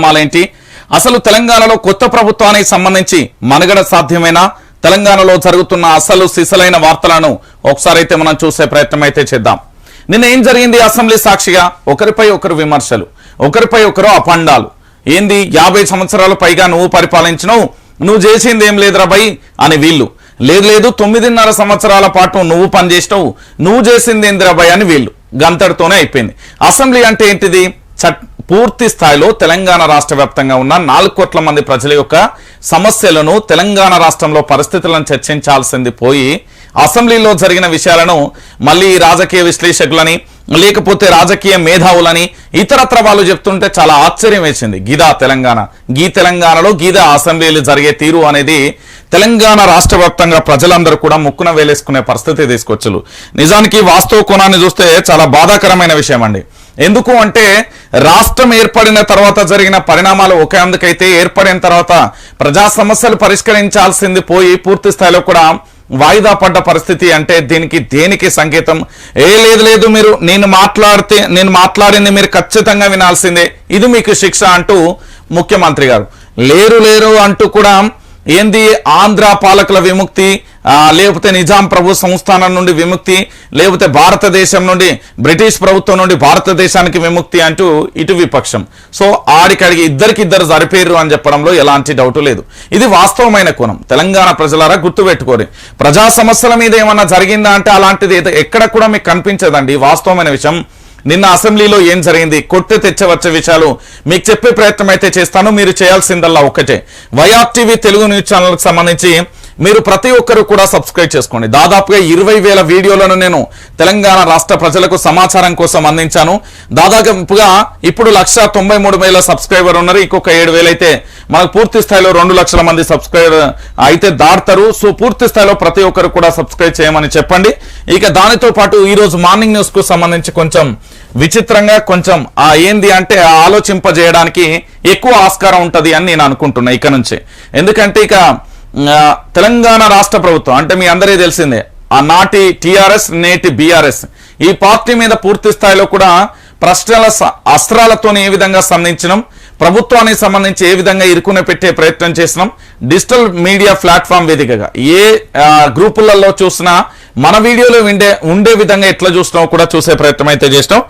పరిణామాలేంటి అసలు తెలంగాణలో కొత్త ప్రభుత్వానికి సంబంధించి మనుగడ సాధ్యమైన? తెలంగాణలో జరుగుతున్న అసలు సిసలైన వార్తలను ఒకసారి అయితే మనం చూసే ప్రయత్నం అయితే చేద్దాం. నిన్న ఏం జరిగింది అసెంబ్లీ సాక్షిగా? ఒకరిపై ఒకరు విమర్శలు ఒకరిపై ఒకరు అపండాలు. ఏంది యాభై సంవత్సరాలు పైగా నువ్వు పరిపాలించినవు నువ్వు చేసింది ఏం లేదురా బై అని వీళ్ళు. లేదు లేదు తొమ్మిదిన్నర సంవత్సరాల పాటు నువ్వు పనిచేసినావు నువ్వు చేసింది ఏందిరా బై అని వీళ్ళు. గంతటితోనే అయిపోయింది. అసెంబ్లీ అంటే ఏంటిది? చట్ పూర్తి స్థాయిలో తెలంగాణ రాష్ట్ర వ్యాప్తంగా ఉన్న నాలుగు కోట్ల మంది ప్రజల యొక్క సమస్యలను తెలంగాణ రాష్ట్రంలో పరిస్థితులను చర్చించాల్సింది పోయి అసెంబ్లీలో జరిగిన విషయాలను మళ్ళీ రాజకీయ విశ్లేషకులని లేకపోతే రాజకీయ మేధావులని ఇతరత్ర వాళ్ళు చెప్తుంటే చాలా ఆశ్చర్యం వేసింది. గీదా తెలంగాణ. గీ తెలంగాణలో గీదా అసెంబ్లీలు జరిగే తీరు అనేది తెలంగాణ రాష్ట్ర వ్యాప్తంగా ప్రజలందరూ కూడా ముక్కున వేలేసుకునే పరిస్థితి తీసుకొచ్చులు. నిజానికి వాస్తవ కోణాన్ని చూస్తే చాలా బాధాకరమైన విషయం అండి. ఎందుకు అంటే రాష్ట్రం ఏర్పడిన తర్వాత జరిగిన పరిణామాలు ఒకే అందుకైతే ఏర్పడిన తర్వాత ప్రజా సమస్యలు పరిష్కరించాల్సింది పోయి పూర్తి స్థాయిలో కూడా వాయిదా పడ్డ పరిస్థితి అంటే దీనికి దేనికి సంకేతం? ఏ లేదు లేదు మీరు నేను మాట్లాడితే నేను మాట్లాడింది మీరు ఖచ్చితంగా వినాల్సిందే. ఇది మీకు శిక్ష అంటూ ముఖ్యమంత్రి గారు. లేరు లేరు అంటూ కూడా ఏంది? ఆంధ్ర పాలకుల విముక్తి లేకపోతే నిజాం ప్రభు సంస్థానం నుండి విముక్తి లేకపోతే భారతదేశం నుండి బ్రిటిష్ ప్రభుత్వం నుండి భారతదేశానికి విముక్తి అంటూ ఇటు విపక్షం. సో ఆడికడిగి ఇద్దరికి ఇద్దరు సరిపోయారు అని చెప్పడంలో ఎలాంటి డౌట్ లేదు. ఇది వాస్తవమైన కోణం. తెలంగాణ ప్రజలారా గుర్తుపెట్టుకోరు. ప్రజా సమస్యల మీద ఏమన్నా జరిగిందా అంటే అలాంటిది ఎక్కడ కూడా మీకు కనిపించదండి. వాస్తవమైన విషయం నిన్న అసెంబ్లీలో ఏం జరిగింది? కొట్టి తెచ్చవచ్చే విషయాలు మీకు చెప్పే ప్రయత్నం అయితే చేస్తాను మీరు చేయాల్సిందల్లా ఒకటే వైఆర్ టీవీ తెలుగు న్యూస్ ఛానల్కి సంబంధించి మీరు ప్రతి ఒక్కరు కూడా సబ్స్క్రైబ్ చేసుకోండి. దాదాపుగా ఇరవై వేల వీడియోలను నేను తెలంగాణ రాష్ట్ర ప్రజలకు సమాచారం కోసం అందించాను. దాదాపుగా ఇప్పుడు లక్ష తొంభై మూడు వేల సబ్స్క్రైబర్ ఉన్నారు. ఇంకొక ఏడు అయితే మనకు పూర్తి స్థాయిలో రెండు లక్షల మంది సబ్స్క్రైబర్ అయితే దాటుతారు సో పూర్తి స్థాయిలో ప్రతి ఒక్కరు కూడా సబ్స్క్రైబ్ చేయమని చెప్పండి. ఇక దానితో పాటు ఈ రోజు మార్నింగ్ న్యూస్కు సంబంధించి కొంచెం విచిత్రంగా కొంచెం ఆ ఏంది అంటే ఆ ఆలోచింపజేయడానికి ఎక్కువ ఆస్కారం ఉంటది అని నేను అనుకుంటున్నా ఇక నుంచి. ఎందుకంటే ఇక తెలంగాణ రాష్ట్ర ప్రభుత్వం అంటే మీ అందరికీ తెలిసిందే ఆ నాటి టిఆర్ఎస్ నేటి బీఆర్ఎస్ ఈ పార్టీ మీద పూర్తి స్థాయిలో కూడా ప్రశ్నల అస్త్రాలతో ఏ విధంగా స్పందించినాం ప్రభుత్వానికి సంబంధించి ఏ విధంగా ఇరుకునే పెట్టే ప్రయత్నం చేసినాం డిజిటల్ మీడియా ప్లాట్ఫామ్ వేదికగా. ఏ గ్రూపులలో చూసినా మన వీడియోలో ఉండే ఉండే విధంగా ఎట్లా చూసినామో కూడా చూసే ప్రయత్నం అయితే చేసినాం.